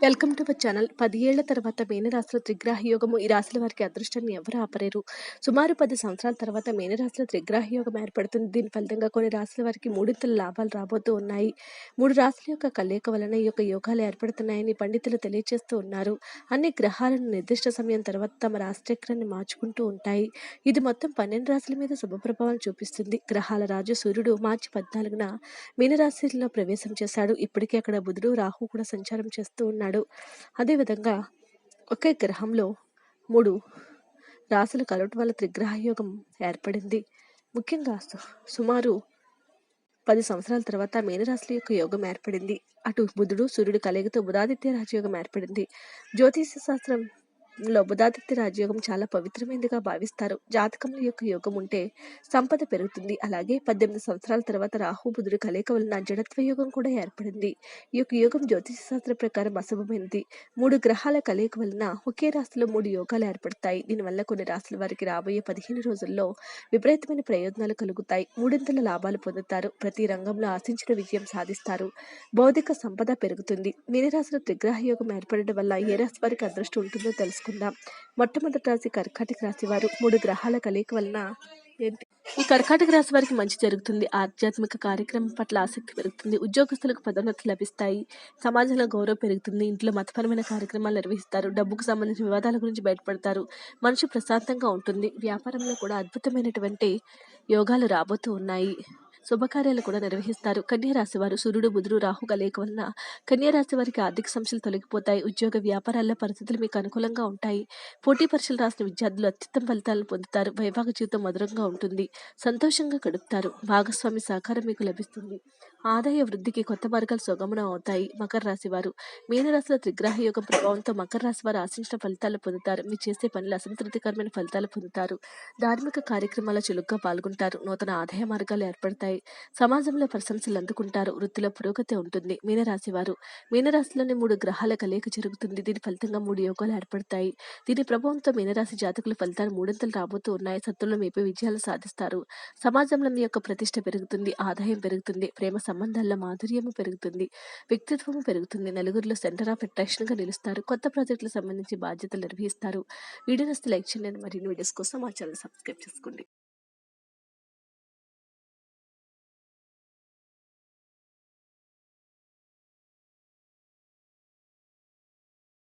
Welcome to our channel. పది ఏళ్ళ తర్వాత మేనరాశుల త్రిగ్రాహ యోగము ఈ రాశుల వారికి అదృష్టాన్ని ఎవరు ఆపలేరు? సుమారు పది సంవత్సరాల తర్వాత మేనరాశుల త్రిగ్రాహ యోగం ఏర్పడుతుంది. దీని ఫలితంగా కొన్ని రాశుల వారికి మూడింతల లాభాలు రాబోతూ ఉన్నాయి. మూడు రాశుల యొక్క కలయిక వలన ఈ యొక్క యోగాలు ఏర్పడుతున్నాయని పండితులు తెలియజేస్తూ ఉన్నారు. అన్ని గ్రహాలను నిర్దిష్ట సమయం తర్వాత తమ రాశిచక్రాన్ని మార్చుకుంటూ ఉంటాయి. ఇది మొత్తం పన్నెండు రాశుల మీద శుభప్రభావం చూపిస్తుంది. గ్రహాల రాజు సూర్యుడు మార్చి పద్నాలుగున మీనరాశిలో ప్రవేశం చేశాడు. ఇప్పటికే అక్కడ బుధుడు రాహు కూడా సంచారం చేస్తూ అన్నాడు అదేవిధంగా ఒకే గ్రహంలో మూడు రాసులు కలవటం వల్ల త్రిగ్రహ యోగం ఏర్పడింది. ముఖ్యంగా సుమారు పది సంవత్సరాల తర్వాత మీనరాశుల యొక్క యోగం ఏర్పడింది. అటు బుధుడు సూర్యుడు కలయికతో బుధాదిత్య రాజయోగం ఏర్పడింది. జ్యోతిష లో బుధాదిత్య రాజయోగం చాలా పవిత్రమైనదిగా భావిస్తారు. జాతకంలో యొక్క యోగం ఉంటే సంపద పెరుగుతుంది. అలాగే పద్దెనిమిది సంవత్సరాల తర్వాత రాహు బుధుడు కలయిక వలన జడత్వ యోగం కూడా ఏర్పడింది. ఈ యొక్క యోగం జ్యోతిష శాస్త్ర ప్రకారం అశుభమైనది మూడు గ్రహాల కలయిక వలన ఒకే రాశిలో మూడు యోగాలు ఏర్పడతాయి. దీనివల్ల కొన్ని రాశుల వారికి రాబోయే పదిహేను రోజుల్లో విపరీతమైన ప్రయోజనాలు కలుగుతాయి. మూడింతల లాభాలు పొందుతారు. ప్రతి రంగంలో ఆశించిన విజయం సాధిస్తారు. భౌతిక సంపద పెరుగుతుంది. మీనరాశిలో త్రిగ్రహ యోగం ఏర్పడడం వల్ల ఏ రాశి వారికి అదృష్టం ఉంటుందో తెలుసుకుందాం. మొట్టమొదటి రాశి కర్కాటక రాశి వారు మూడు గ్రహాల కలయిక వలన ఏంటి? ఈ కర్కాటక రాశి వారికి మంచి జరుగుతుంది. ఆధ్యాత్మిక కార్యక్రమం పట్ల ఆసక్తి పెరుగుతుంది. ఉద్యోగస్తులకు పదోన్నతులు లభిస్తాయి. సమాజంలో గౌరవం పెరుగుతుంది. ఇంట్లో మతపరమైన కార్యక్రమాలు నిర్వహిస్తారు. డబ్బుకు సంబంధించిన వివాదాల గురించి బయటపడతారు. మనసు ప్రశాంతంగా ఉంటుంది. వ్యాపారంలో కూడా అద్భుతమైనటువంటి యోగాలు రాబోతూ ఉన్నాయి. శుభకార్యాలు కూడా నిర్వహిస్తారు. కన్యారాశి వారు సూర్యుడు బుధుడు రాహు కలయిక వలన కన్యారాశి వారికి ఆర్థిక సమస్యలు తొలగిపోతాయి. ఉద్యోగ వ్యాపారాల్లో పరిస్థితులు మీకు అనుకూలంగా ఉంటాయి. పోటీ పరీక్షలు రాసిన విద్యార్థులు అత్యుత్తమ ఫలితాలను పొందుతారు. వైవాహిక జీవితం మధురంగా ఉంటుంది. సంతోషంగా గడుపుతారు. భాగస్వామి సహకారం మీకు లభిస్తుంది. ఆదాయ వృద్ధికి కొత్త మార్గాలు సుగమనం అవుతాయి. మకర రాశి వారు. మీనరాశుల త్రిగ్రహ యోగం ప్రభావంతో మకర రాశి వారు ఆశించిన ఫలితాలు పొందుతారు. మీరు చేసే పనులు అసంతృప్తికరమైన ఫలితాలు పొందుతారు. ధార్మిక కార్యక్రమాల్లో చురుగ్గా పాల్గొంటారు. నూతన ఆదాయ మార్గాలు ఏర్పడతాయి. సమాజంలో ప్రశంసలు అందుకుంటారు. వృత్తిలో పురోగతి ఉంటుంది. మీనరాశి వారు. మీనరాశిలోని మూడు గ్రహాల కలయిక జరుగుతుంది. దీని ఫలితంగా మూడు యోగాలు ఏర్పడతాయి. దీని ప్రభావంతో మీనరాశి జాతకుల ఫలితాలు మూడింతలు రాబోతూ ఉన్నాయి. సత్తుల్లో మీపై విజయాలు సాధిస్తారు. సమాజంలో మీ యొక్క ప్రతిష్ట పెరుగుతుంది. ఆదాయం పెరుగుతుంది. ప్రేమ సంబంధాల్లో మాధుర్యము పెరుగుతుంది వ్యక్తిత్వము పెరుగుతుంది. నలుగురిలో సెంటర్ ఆఫ్ అట్రాక్షన్గా నిలుస్తారు. కొత్త ప్రాజెక్టులకు సంబంధించి బాధ్యతలు నిర్వహిస్తారు. వీడియో నస్తే లైక్ చేయండి. మరిన్ని వీడియోస్ కోసం మా ఛానల్ సబ్స్క్రైబ్ చేసుకోండి.